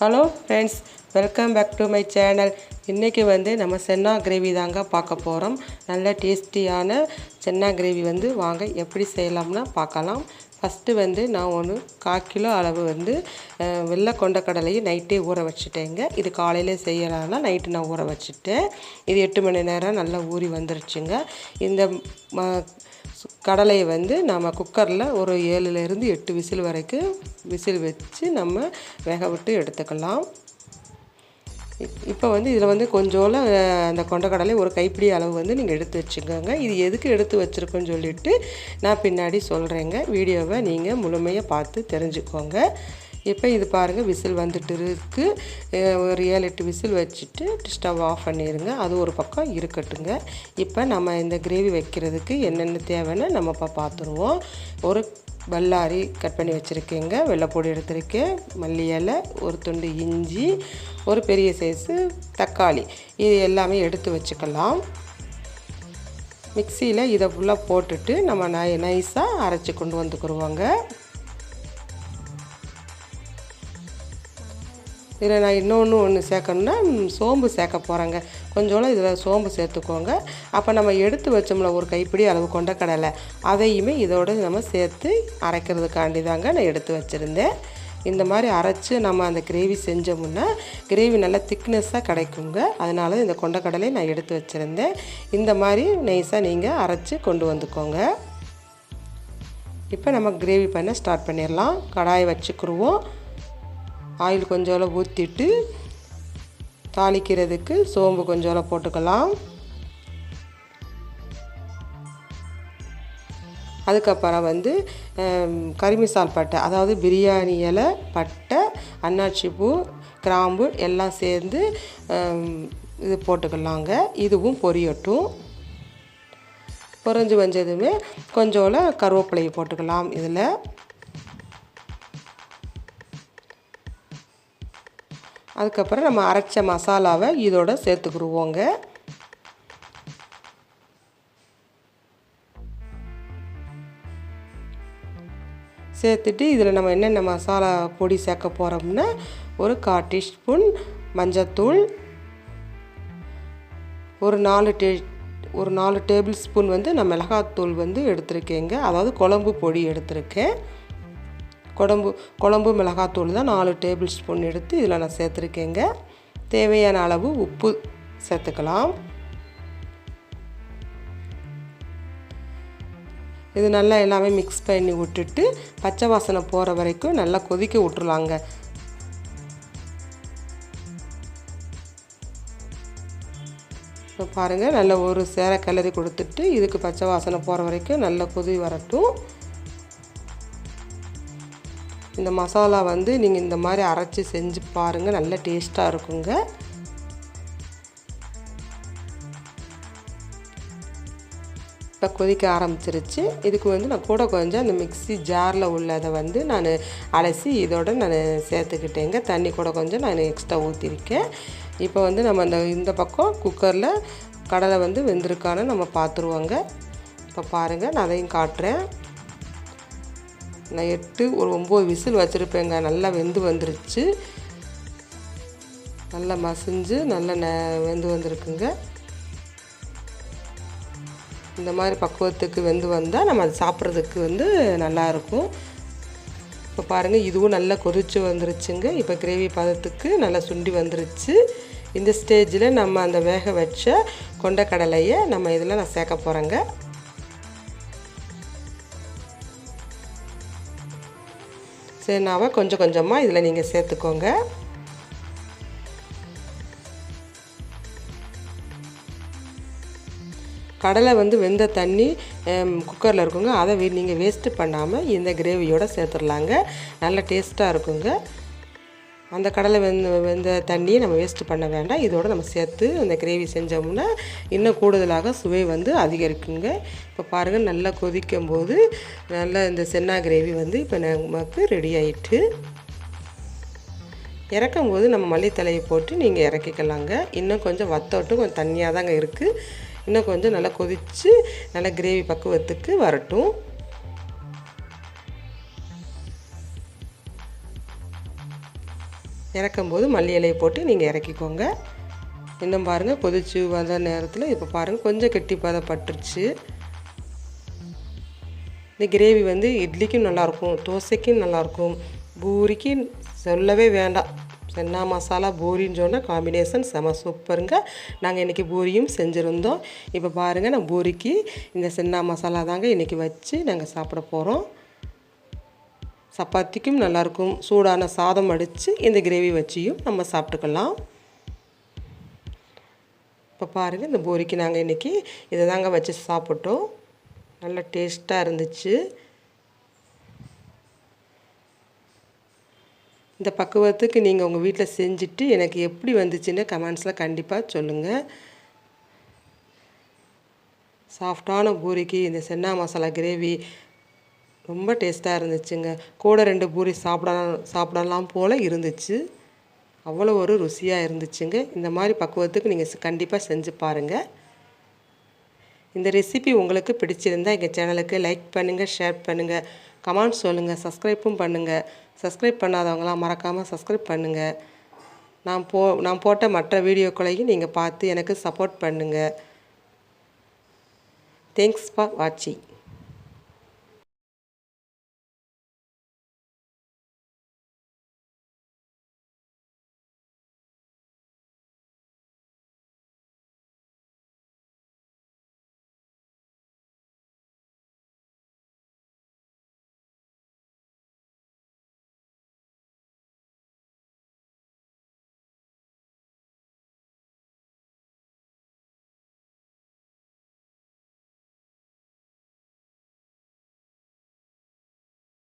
Hello friends welcome back to my channel இன்றைக்கி வந்து நம்ம சென்னா கிரேவி தாங்க பார்க்க போகிறோம் நல்ல டேஸ்டியான சென்னா கிரேவி வந்து வாங்க எப்படி செய்யலாம்னா பார்க்கலாம். ஃபஸ்ட்டு வந்து நான் ஒன்று கால் கிலோ அளவு வந்து வெள்ளை கொண்ட கடலையை நைட்டே ஊற வச்சுட்டேங்க. இது காலையில் செய்யலாம்னா நைட்டு நான் ஊற வச்சுட்டேன். இது எட்டு மணி நேரம் நல்லா ஊறி வந்துருச்சுங்க. இந்த ம- கடலையை வந்து நம்ம குக்கரில் ஒரு ஏழுலேருந்து எட்டு விசில் வரைக்கும் விசில் வச்சு நம்ம வேக விட்டு எடுத்துக்கலாம். இப்போ வந்து இதில் வந்து கொஞ்சோல அந்த கொண்டக்கடலை ஒரு கைப்பிடி அளவு வந்து நீங்கள் எடுத்து வச்சுக்கோங்க. இது எதுக்கு எடுத்து வச்சுருக்கோன்னு சொல்லிட்டு நான் பின்னாடி சொல்கிறேங்க வீடியோவை நீங்கள் முழுமையாக பார்த்து தெரிஞ்சுக்கோங்க. இப்போ இது பாருங்கள் விசில் வந்துட்டு இருக்கு. ஒரு ஏழு எட்டு விசில் வச்சுட்டு ஸ்டவ் ஆஃப் பண்ணிடுங்க அது ஒரு பக்கம் இருக்கட்டுங்க. இப்போ நம்ம இந்த கிரேவி வைக்கிறதுக்கு என்னென்ன தேவைன்னு நம்ம இப்போ பார்த்துருவோம். ஒரு பல்லாரி கட் பண்ணி வச்சுருக்கேங்க. வெள்ளைப்பொடி எடுத்திருக்கேன். மல்லி இலை ஒரு துண்டு இஞ்சி ஒரு பெரிய சைஸு தக்காளி. இது எல்லாமே எடுத்து வச்சுக்கலாம். மிக்சியில் இதை ஃபுல்லாக போட்டுட்டு நம்ம நை நைஸாக அரைச்சி கொண்டு வந்துக்குருவோங்க இதில் நான் இன்னொன்று ஒன்று சேர்க்கணுன்னா சோம்பு சேர்க்க போகிறேங்க கொஞ்சோളം இதில் சோம்பு சேர்த்துக்கோங்க. அப்போ நம்ம எடுத்து வச்சோம்ல ஒரு கைப்பிடி அளவு கொண்ட கடலை. அதையுமே இதோட நம்ம சேர்த்து அரைக்கிறதுக்காண்டி தாங்க நான் எடுத்து வச்சுருந்தேன். இந்த மாதிரி அரைச்சி நம்ம அந்த கிரேவி செஞ்சோம்னா கிரேவி நல்லா திக்னஸ்ஸாக கிடைக்குங்க. அதனால இந்த கொண்டக்கடலை நான் எடுத்து வச்சுருந்தேன். இந்த மாதிரி நைஸாக நீங்கள் அரைச்சி கொண்டு வந்துக்கோங்க. இப்போ நம்ம கிரேவி பண்ண ஸ்டார்ட் பண்ணிடலாம். கடாயை வச்சுக்கிருவோம். ஆயில் கொஞ்சோல ஊற்றிட்டு தாளிக்கிறதுக்கு சோம்பு கொஞ்சோல போட்டுக்கலாம். அதுக்கப்புறம் வந்து கருமிசால் கரிமிசால் பட்டை அதாவது பிரியாணி இலை பட்டை அன்னாச்சி பூ கிராம்பு எல்லாம் சேர்ந்து இது போட்டுக்கலாங்க. இதுவும் பொரியட்டும். பொறிஞ்சு வந்ததுமே கொஞ்சோல கருவேப்பிலையை போட்டுக்கலாம் இதில். அதுக்கப்புறம் நம்ம அரைச்ச மசாலாவை இதோட சேர்த்துக்குருவோங்க சேர்த்துட்டு இதில் நம்ம என்னென்ன மசாலா பொடி சேர்க்க போகிறோம்னா ஒரு கால் டீஸ்பூன் மஞ்சத்தூள் ஒரு நாலு டே ஒரு நாலு டேபிள் ஸ்பூன் வந்து நான் மிளகாத்தூள் வந்து எடுத்திருக்கேங்க. அதாவது குழம்பு பொடி எடுத்திருக்கேன். குழம்பு குழம்பு மிளகாத்தூள் தான் நாலு டேபிள் ஸ்பூன் எடுத்து இதில் நான் சேர்த்துருக்கேங்க. தேவையான அளவு உப்பு சேர்த்துக்கலாம். இது நல்லா எல்லாமே மிக்ஸ் பண்ணி விட்டுட்டு பச்சை வாசனை போகிற வரைக்கும் நல்லா கொதிக்க விட்டுருலாங்க இப்போ பாருங்கள் நல்ல ஒரு சேர கிளறி கொடுத்துட்டு இதுக்கு பச்சை வாசனை போகிற வரைக்கும் நல்லா கொதி வரட்டும். இந்த மசாலா வந்து நீங்கள் இந்த மாதிரி அரைச்சி செஞ்சு பாருங்கள் நல்ல டேஸ்ட்டாக இருக்குங்க. இப்போ கொதிக்க ஆரம்பிச்சிருச்சு. இதுக்கு வந்து நான் கூட கொஞ்சம் அந்த மிக்ஸி ஜாரில் உள்ளதை வந்து நான் அலசி இதோட நான் சேர்த்துக்கிட்டேங்க. தண்ணி கூட கொஞ்சம் நான் எக்ஸ்ட்ரா ஊற்றிருக்கேன் இப்போ வந்து நம்ம அந்த இந்த பக்கம் குக்கரில் கடலை வந்து வெந்திருக்கான்னு நம்ம பார்த்துருவோங்க இப்போ பாருங்கள் நான் அதையும் காட்டுறேன். நான் எட்டு ஒரு ஒம்பது விசில் வச்சுருப்பேங்க. நல்லா வெந்து வந்துருச்சு. நல்லா மசிஞ்சு நல்லா ந வெந்து வந்திருக்குங்க. இந்த மாதிரி பக்குவத்துக்கு வெந்து வந்தால் நம்ம அது சாப்பிட்றதுக்கு வந்து நல்லாயிருக்கும் இப்போ பாருங்கள் இதுவும் நல்லா கொதிச்சு வந்துருச்சுங்க. இப்போ கிரேவி பதத்துக்கு நல்லா சுண்டி வந்துருச்சு. இந்த ஸ்டேஜில் நம்ம அந்த வேக வச்ச கொண்டக்கடலையை நம்ம இதில் நான் சேர்க்க போகிறேங்க சேனாவை கொஞ்சம் கொஞ்சமாக இதில் நீங்கள் சேர்த்துக்கோங்க. கடலை வந்து வெந்த தண்ணி குக்கரில் இருக்குங்க. அதை நீங்கள் வேஸ்ட்டு பண்ணாமல் இந்த கிரேவியோட சேர்த்துடலாங்க நல்ல டேஸ்ட்டாக இருக்குங்க. அந்த கடலை வெந்த வெந்த தண்ணியை நம்ம வேஸ்ட்டு பண்ண வேண்டாம். இதோடு நம்ம சேர்த்து அந்த கிரேவி செஞ்சோம்னா இன்னும் கூடுதலாக சுவை வந்து அதிகரிக்குங்க. இப்போ பாருங்கள் நல்லா கொதிக்கும் போது நல்லா இந்த சென்னா கிரேவி வந்து இப்போ நமக்கு ரெடி ஆயிட்டு இறக்கும் போது நம்ம மல்லித்தலையை போட்டு நீங்கள் இறக்கிக்கலாங்க. இன்னும் கொஞ்சம் வத்தோட்டும் கொஞ்சம் தண்ணியாக தாங்க இருக்குது இன்னும் கொஞ்சம் நல்லா கொதித்து நல்லா கிரேவி பக்குவத்துக்கு வரட்டும். இறக்கும்போது மல்லி இலையை போட்டு நீங்கள் இறக்கிக்கோங்க. இன்னும் பாருங்கள் கொதிச்சு வந்த நேரத்தில் இப்போ பாருங்கள் கொஞ்சம் கெட்டி பதப்பட்டுருச்சு இந்த கிரேவி வந்து இட்லிக்கும் நல்லாயிருக்கும் தோசைக்கும் நல்லாயிருக்கும் பூரிக்கு சொல்லவே வேண்டாம். சென்னா மசாலா பூரின்னு சொன்னால் காம்பினேஷன் செம சூப்பருங்க. நாங்கள் இன்றைக்கி பூரியும் செஞ்சுருந்தோம். இப்போ பாருங்கள் நான் பூரிக்கு இந்த சென்னா மசாலா தாங்க இன்றைக்கி வச்சு நாங்கள் சாப்பிட போகிறோம் சப்பாத்திக்கும் நல்லாயிருக்கும் சூடான சாதம் அடித்து இந்த கிரேவி வச்சியும் நம்ம சாப்பிட்டுக்கலாம். இப்போ பாருங்கள் இந்த பூரிக்கு நாங்கள் இன்றைக்கி இதை தாங்க வச்சு சாப்பிட்டோம். நல்ல டேஸ்ட்டாக இருந்துச்சு. இந்த பக்குவத்துக்கு நீங்கள் உங்கள் வீட்டில் செஞ்சுட்டு எனக்கு எப்படி வந்துச்சுன்னு கமெண்ட்ஸில் கண்டிப்பாக சொல்லுங்கள் சாஃப்டான பூரிக்கு இந்த சென்னா மசாலா கிரேவி ரொம்ப டேஸ்ட்டாக இருந்துச்சுங்க. கூட ரெண்டு பூரி சாப்பிடலாம் சாப்பிடலாம் போல் இருந்துச்சு. அவ்வளோ ஒரு ருசியாக இருந்துச்சுங்க. இந்த மாதிரி பக்குவத்துக்கு நீங்கள் கண்டிப்பாக செஞ்சு பாருங்கள் இந்த ரெசிபி உங்களுக்கு பிடிச்சிருந்தால் எங்கள் சேனலுக்கு லைக் பண்ணுங்கள் ஷேர் பண்ணுங்கள் கமெண்ட் சொல்லுங்கள் சப்ஸ்கிரைப்பும் பண்ணுங்கள் சப்ஸ்கிரைப் பண்ணாதவங்களாம் மறக்காமல் சப்ஸ்கிரைப் பண்ணுங்கள் நான் போ நான் போட்ட மற்ற வீடியோக்களையும் நீங்கள் பார்த்து எனக்கு சப்போர்ட் பண்ணுங்கள் தேங்க்ஸ் ஃபார் வாட்சிங்